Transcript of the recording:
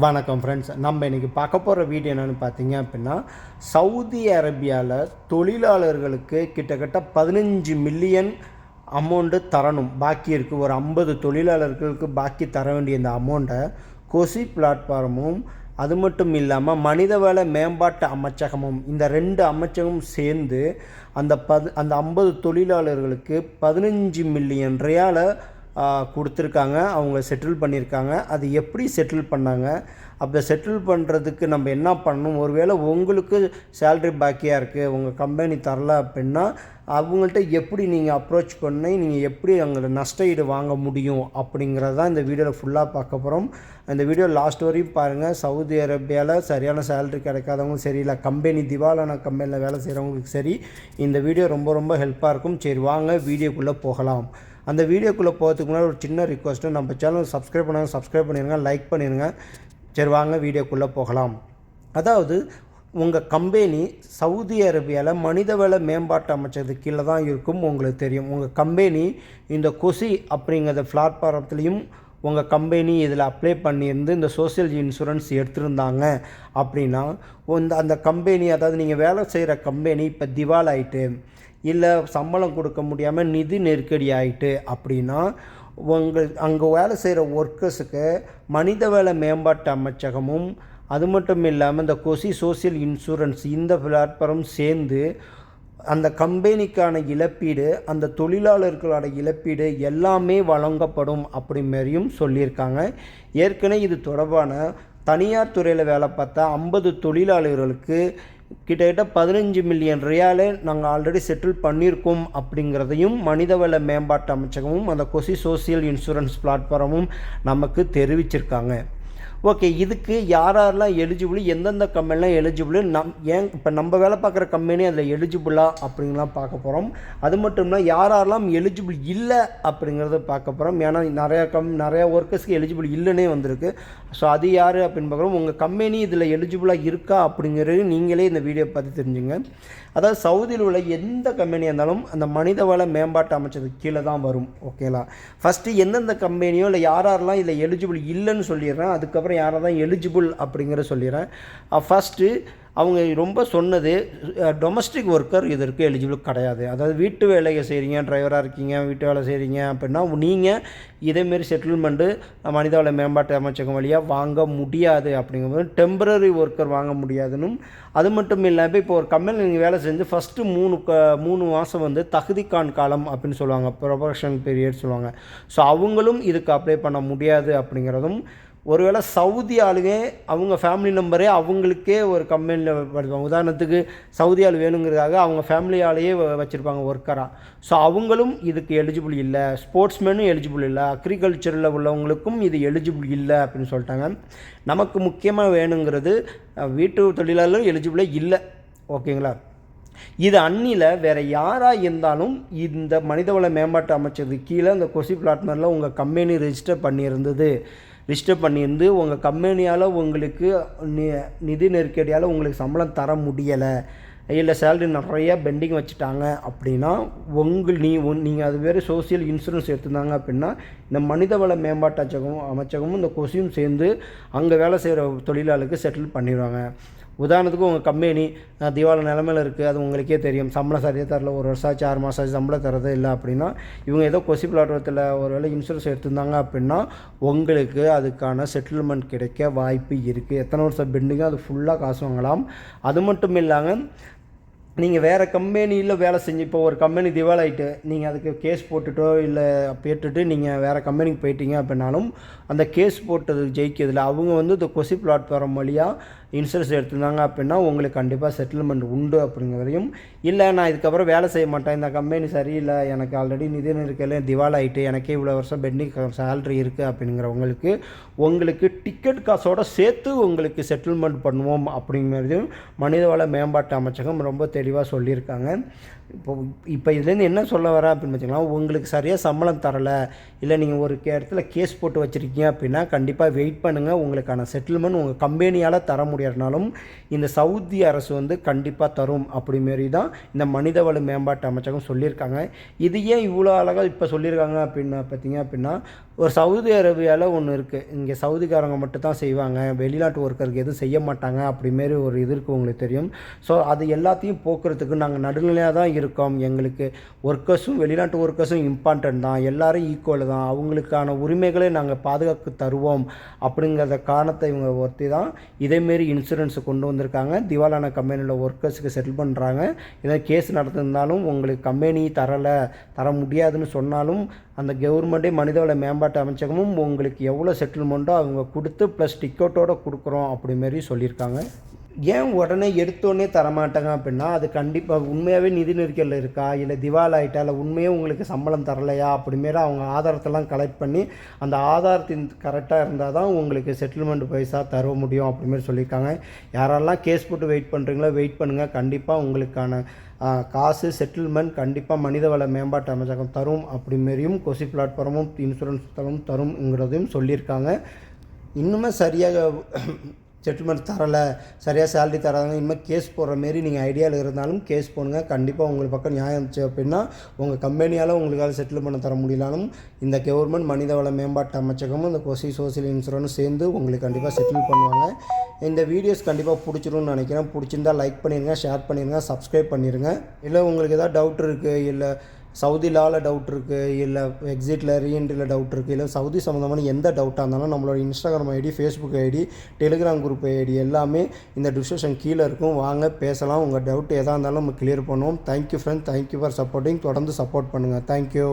வணக்கம் ஃப்ரெண்ட்ஸ் நம்ம இன்றைக்கி பார்க்க போகிற வீடியோ என்னென்னு பார்த்தீங்க அப்படின்னா சவுதி அரேபியாவில் தொழிலாளர்களுக்கு கிட்டத்தட்ட பதினஞ்சு மில்லியன் அமௌண்ட்டு தரணும். பாக்கி இருக்குது ஒரு ஐம்பது தொழிலாளர்களுக்கு பாக்கி தர வேண்டிய இந்த அமௌண்ட்டை கொசி பிளாட்ஃபார்மும் அது மட்டும் இல்லாமல் மனிதவள மேம்பாட்டு அமைச்சகமும் இந்த ரெண்டு அமைச்சகமும் சேர்ந்து அந்த பது அந்த ஐம்பது தொழிலாளர்களுக்கு பதினஞ்சு மில்லியன் ரியாலை கொடுத்துருக்காங்க. அவங்க செட்டில் பண்ணியிருக்காங்க அது எப்படி செட்டில் பண்ணாங்க? அப்போ செட்டில் பண்ணுறதுக்கு நம்ம என்ன பண்ணணும்? ஒருவேளை உங்களுக்கு சேல்ரி பாக்கியாக இருக்குது உங்கள் கம்பெனி தரல அப்படின்னா அவங்கள்ட்ட எப்படி நீங்கள் அப்ரோச் பண்ணி நீங்கள் எப்படி அவங்கள நஷ்ட ஈடு வாங்க முடியும் அப்படிங்கிறதான் இந்த வீடியோவில் ஃபுல்லாக பார்க்க போகிறோம் இந்த வீடியோ லாஸ்ட் வரையும் பாருங்கள் சவுதி அரேபியாவில் சரியான சேலரி கிடைக்காதவங்களும் சரி இல்லை கம்பெனி திவாலான கம்பெனியில் வேலை செய்கிறவங்களுக்கு சரி இந்த வீடியோ ரொம்ப ரொம்ப ஹெல்ப்பாக இருக்கும். சரி வாங்க வீடியோக்குள்ளே போகலாம். அந்த வீடியோக்குள்ளே போகிறதுக்கு முன்னாடி ஒரு சின்ன ரிக்வஸ்ட்டு நம்ம சேனல் சப்ஸ்கிரைப் பண்ணாங்க சப்ஸ்கிரைப் பண்ணிடுங்க லைக் பண்ணிடுங்க சரி வாங்க வீடியோக்குள்ளே போகலாம். அதாவது உங்கள் கம்பெனி சவுதி அரேபியாவில் மனிதவள மேம்பாட்டு அமைச்சது கீழே தான் இருக்கும் உங்களுக்கு தெரியும். உங்கள் கம்பெனி இந்த கொசி அப்படிங்கிறத பிளாட்ஃபாரத்துலேயும் உங்கள் கம்பெனி இதில் அப்ளை பண்ணியிருந்து இந்த சோஷியல் இன்சூரன்ஸ் எடுத்திருந்தாங்க அப்படின்னா இந்த அந்த கம்பெனி அதாவது நீங்கள் வேலை செய்கிற கம்பெனி இப்போ திவால் ஆகிட்டு இல்லை சம்பளம் கொடுக்க முடியாமல் நிதி நெருக்கடி ஆகிட்டு அப்படின்னா உங்கள் அங்கே வேலை செய்கிற ஒர்க்கர்ஸுக்கு மனித வேலை மேம்பாட்டு அமைச்சகமும் அது மட்டும் இல்லாமல் இந்த கொசி சோசியல் இன்சூரன்ஸ் இந்த பிளாட்ஃபார்ம் சேர்ந்து அந்த கம்பெனிக்கான இழப்பீடு அந்த தொழிலாளர்களோட இழப்பீடு எல்லாமே வழங்கப்படும் அப்படி மாதிரியும் சொல்லியிருக்காங்க. ஏற்கனவே இது தொடர்பான தனியார் துறையில் வேலை பார்த்தா ஐம்பது தொழிலாளர்களுக்கு கிட்டத்தட்ட பதினஞ்சு மில்லியன் ரியாலே நாங்கள் ஆல்ரெடி செட்டில் பண்ணியிருக்கோம் அப்படிங்கிறதையும் மனிதவள மேம்பாட்டு அமைச்சகமும் அந்த கொசி சோசியல் இன்சூரன்ஸ் பிளாட்ஃபார்மும் நமக்கு தெரிவிச்சிருக்காங்க. ஓகே இதுக்கு யார் யாரெல்லாம் எலிஜிபிள் எந்தெந்த கம்பெனிலாம் எலிஜிபிள் நம் ஏன் இப்போ நம்ம வேலை பார்க்குற கம்பெனி அதில் எலிஜிபிளா அப்படிங்கலாம் பார்க்க போகிறோம் அது மட்டும் இல்லை யார் யாரெல்லாம் எலிஜிபிள் இல்லை அப்படிங்கிறத பார்க்க போகிறோம் ஏன்னா நிறையா கம் நிறையா ஒர்க்கர்ஸ்க்கு எலிஜிபிள் இல்லைன்னே வந்திருக்கு. ஸோ அது யார் அப்படின்னு பார்க்குறோம். உங்கள் கம்பெனி இதில் எலிஜிபிளாக இருக்கா அப்படிங்கிறது நீங்களே இந்த வீடியோ பார்த்து தெரிஞ்சுங்க. அதாவது சவுதியில் உள்ள எந்த கம்பெனியாக இருந்தாலும் அந்த மனிதவள மேம்பாட்டு அமைச்சதுக்கு கீழே தான் வரும். ஓகேங்களா ஃபஸ்ட்டு எந்தெந்த கம்பெனியோ இல்லை யார் யாரெல்லாம் இதில் எலிஜிபிள் இல்லைன்னு சொல்லிடுறேன். அதுக்கப்புறம் யாரை தான் எலிஜிபிள் அப்படிங்கிற சொல்லிடுறேன். ஃபஸ்ட்டு அவங்க ரொம்ப சொன்னது டொமஸ்டிக் ஒர்க்கர் இதற்கு எலிஜிபிள் கிடையாது. அதாவது வீட்டு வேலையை செய்கிறீங்க டிரைவராக இருக்கீங்க வீட்டு வேலை செய்கிறீங்க அப்படின்னா நீங்கள் இதேமாரி செட்டில்மெண்ட்டு மனிதவள மேம்பாட்டு அமைச்சகம் வழியாக வாங்க முடியாது அப்படிங்கும்போது டெம்பரரி ஒர்க்கர் வாங்க முடியாதுன்னு அது மட்டும் இல்லாமல் இப்போ ஒரு கம்பெனி நீங்கள் வேலை செஞ்சு ஃபஸ்ட்டு மூணு க மூணு மாதம் வந்து தகுதிக்கான் காலம் அப்படின்னு சொல்லுவாங்க. ப்ரொபக்ஷன் பீரியட் சொல்லுவாங்க. ஸோ அவங்களும் இதுக்கு அப்ளை பண்ண முடியாது அப்படிங்கிறதும் ஒருவேளை சவுதி ஆளுங்க அவங்க ஃபேமிலி நம்பரே அவங்களுக்கே ஒரு கம்பெனியில் படிப்பாங்க உதாரணத்துக்கு சவுதி ஆள் வேணுங்கிறதுக்காக அவங்க ஃபேமிலி ஆளையே வச்சுருப்பாங்க ஒர்க்கராக ஸோ அவங்களும் இதுக்கு எலிஜிபிள் இல்லை. ஸ்போர்ட்ஸ்மேனும் எலிஜிபிள் இல்லை. அக்ரிகல்ச்சரில் உள்ளவங்களுக்கும் இது எலிஜிபிள் இல்லை அப்படின்னு சொல்லிட்டாங்க. நமக்கு முக்கியமாக வேணுங்கிறது வீட்டு தொழிலாளர் எலிஜிபிளே இல்லை. ஓகேங்களா? இது அன்னியில் வேறு யாராக இருந்தாலும் இந்த மனிதவள மேம்பாட்டு அமைச்சதுக்கு கீழே இந்த கொசி பிளாட்மரில் உங்கள் கம்பெனி ரெஜிஸ்டர் பண்ணியிருந்தது. ரிஜிஸ்டர் பண்ணியிருந்து உங்கள் கம்பெனியால் உங்களுக்கு நி நிதி நெருக்கடியால் உங்களுக்கு சம்பளம் தர முடியலை. இல்லை சேலரி நிறையா பெண்டிங் வச்சுட்டாங்க அப்படின்னா உங்கள் நீ நீங்கள் அது வேறு சோசியல் இன்சூரன்ஸ் எடுத்திருந்தாங்க அப்படின்னா இந்த மனிதவள மேம்பாட்டு அமைச்சகம் அமைச்சகமும் இந்த கொசியும் சேர்ந்து அங்கே வேலை செய்கிற தொழிலாளருக்கு செட்டில் பண்ணிடுவாங்க. உதாரணத்துக்கு உங்கள் கம்பெனி திவால நிலமையில் இருக்குது அது உங்களுக்கே தெரியும். சம்பளம் சரியாக தரல ஒரு வருஷம் ஆச்சு ஆறு மாதம் ஆச்சு சம்பளம் தரதே இல்லை அப்படின்னா இவங்க ஏதோ கொசி பிளாட்டத்தில் ஒரு வேளை இன்சூரன்ஸ் எடுத்திருந்தாங்க அப்படின்னா உங்களுக்கு அதுக்கான செட்டில்மெண்ட் கிடைக்க வாய்ப்பு இருக்குது எத்தனை வருஷம் பெண்டிங்கோ அது ஃபுல்லாக காசு வாங்கலாம். அது மட்டும் இல்லாமல் நீங்கள் வேறு கம்பெனியில் வேலை செஞ்சு இப்போ ஒரு கம்பெனி திவாலாயிட்டு நீங்கள் அதுக்கு கேஸ் போட்டுட்டோ இல்லை போட்டுட்டு நீங்கள் வேறு கம்பெனிக்கு போயிட்டீங்க அப்படின்னாலும் அந்த கேஸ் போட்டது ஜெயிக்கிறதுல அவங்க வந்து இந்த கொசி பிளாட்ஃபார்ம் வழியாக இன்சூரன்ஸ் எடுத்திருந்தாங்க அப்படின்னா உங்களுக்கு கண்டிப்பாக செட்டில்மெண்ட் உண்டு அப்படிங்கிறதையும். இல்லை நான் இதுக்கப்புறம் வேலை செய்ய மாட்டேன். இந்த கம்பெனி சரியில்லை. எனக்கு ஆல்ரெடி நிதி நெருக்கல திவால் ஆகிட்டு எனக்கே இவ்வளோ வருஷம் பெண்டிங் சேலரி இருக்குது அப்படிங்கிறவங்களுக்கு உங்களுக்கு டிக்கெட் காசோட சேர்த்து உங்களுக்கு செட்டில்மெண்ட் பண்ணுவோம் அப்படிங்கிறதையும் மனிதவள மேம்பாட்டு அமைச்சகம் ரொம்ப தெளிவாக சொல்லியிருக்காங்க. இப்போ இப்போ இதுலேருந்து என்ன சொல்ல வரேன் அப்படின்னு வச்சுக்கலாம் உங்களுக்கு சரியாக சம்பளம் தரலை இல்லை நீங்கள் ஒரு இடத்துல கேஸ் போட்டு வச்சுருக்கீங்க அப்படின்னா கண்டிப்பாக வெயிட் பண்ணுங்கள் உங்களுக்கான செட்டில்மெண்ட் உங்கள் கம்பெனியால் தர முடியும். முடியாதுனாலும் இந்த சவுதி அரசு வந்து கண்டிப்பாக தரும் அப்படி மாரி தான் இந்த மனிதவள மேம்பாட்டு அமைச்சகம் சொல்லியிருக்காங்க. இது ஏன் இவ்வளோ அழகாக இப்போ சொல்லியிருக்காங்க அப்படின்னு பார்த்தீங்க அப்படின்னா ஒரு சவுதி அரேபியாவில் ஒன்று இருக்குது இங்கே சவுதிக்காரங்க மட்டும் தான் செய்வாங்க. வெளிநாட்டு ஒர்க்கருக்கு எதுவும் செய்ய மாட்டாங்க அப்படிமாரி ஒரு இது இருக்குது உங்களுக்கு தெரியும். ஸோ அது எல்லாத்தையும் போக்குறதுக்கு நாங்கள் நடுநிலையாக தான் இருக்கோம். எங்களுக்கு ஒர்க்கர்ஸும் வெளிநாட்டு ஒர்க்கர்ஸும் இம்பார்ட்டன்ட் தான். எல்லாரும் ஈக்குவல் தான். அவங்களுக்கான உரிமைகளை நாங்கள் பாதுகாத்து தருவோம் அப்படிங்கிறத காரணத்தை இவங்க ஒருத்தி தான். இதேமாரி இன்சூரன்ஸை கொண்டு வந்திருக்காங்க. திவாலான கம்பெனியில் ஒர்க்கர்ஸுக்கு செட்டில் பண்ணுறாங்க இதை கேஸ் நடந்திருந்தாலும் உங்களுக்கு கம்பெனி தரலை தர முடியாதுன்னு சொன்னாலும் அந்த கவர்மெண்ட்டே மனிதவள மேம்பாட்டு அமைச்சகமும் உங்களுக்கு எவ்வளோ செட்டில்மெண்ட்டோ அவங்க கொடுத்து ப்ளஸ் டிக்கெட்டோட கொடுக்குறோம் அப்படிமாரி சொல்லியிருக்காங்க. ஏன் உடனே எடுத்தோடனே தரமாட்டாங்க அப்படின்னா அது கண்டிப்பாக உண்மையாகவே நிதி நெருக்கடியில் இருக்கா? இல்லை திவால் ஆகிட்டா இல்லை உண்மையாக உங்களுக்கு சம்பளம் தரலையா? அப்படிமாரி அவங்க ஆதாரத்தெல்லாம் கலெக்ட் பண்ணி அந்த ஆதாரத்தின் கரெக்டாக இருந்தால் தான் உங்களுக்கு செட்டில்மெண்ட் பைசா தர முடியும் அப்படிமாரி சொல்லியிருக்காங்க. யாரெல்லாம் கேஸ் போட்டு வெயிட் பண்ணுறீங்களோ வெயிட் பண்ணுங்கள் கண்டிப்பாக உங்களுக்கான காசு செட்டில்மெண்ட் கண்டிப்பாக மனிதவள மேம்பாட்டு அமைச்சகம் தரும் அப்படிமாரியும் கொசி பிளாட்ஃபார்மும் இன்சூரன்ஸ் தரும் தரும்ங்கிறதையும் சொல்லியிருக்காங்க. இன்னுமே சரியாக செட்டில்மெண்ட் தரலை சரியாக சேலரி தராங்க இனிமேல் கேஸ் போடுற மாரி நீங்கள் ஐடியாவில் இருந்தாலும் கேஸ் போடுங்க. கண்டிப்பாக உங்களுக்கு பக்கம் நியாயம் இருந்துச்சு அப்படின்னா உங்கள் கம்பெனியால் உங்களுக்காக செட்டில் பண்ண தர முடியலாலும் இந்த கவர்மெண்ட் மனிதவள மேம்பாட்டு அமைச்சகமும் இந்த கொசி சோசியல் இன்சூரன்ஸ் சேர்ந்து உங்களுக்கு கண்டிப்பாக செட்டில் பண்ணுவாங்க. இந்த வீடியோஸ் கண்டிப்பாக பிடிச்சிரும்னு நினைக்கிறேன். பிடிச்சிருந்தா லைக் பண்ணிடுங்க ஷேர் பண்ணிடுங்க சப்ஸ்கிரைப் பண்ணிடுங்க இல்லை உங்களுக்கு எதாவது டவுட் இருக்குது இல்லை சவுதி லாவில் டவுட் இருக்குது இல்லை எக்ஸிட்டில் ரீஎன்ட்ரியில் டவுட் இருக்குது இல்லை சவுதி சம்மந்தமான எந்த டவுட்டாக இருந்தாலும் நம்மளோட Instagram ID Facebook ID Telegram group ID எல்லாமே இந்த டிஸ்கிரிப்ஷன் கீழே இருக்கும். வாங்க பேசலாம். உங்கள் டவுட் எதாக இருந்தாலும் நம்ம கிளியர் பண்ணுவோம். Thank you friend thank you for supporting தொடர்ந்து சப்போர்ட் பண்ணுங்கள் தேங்க்யூ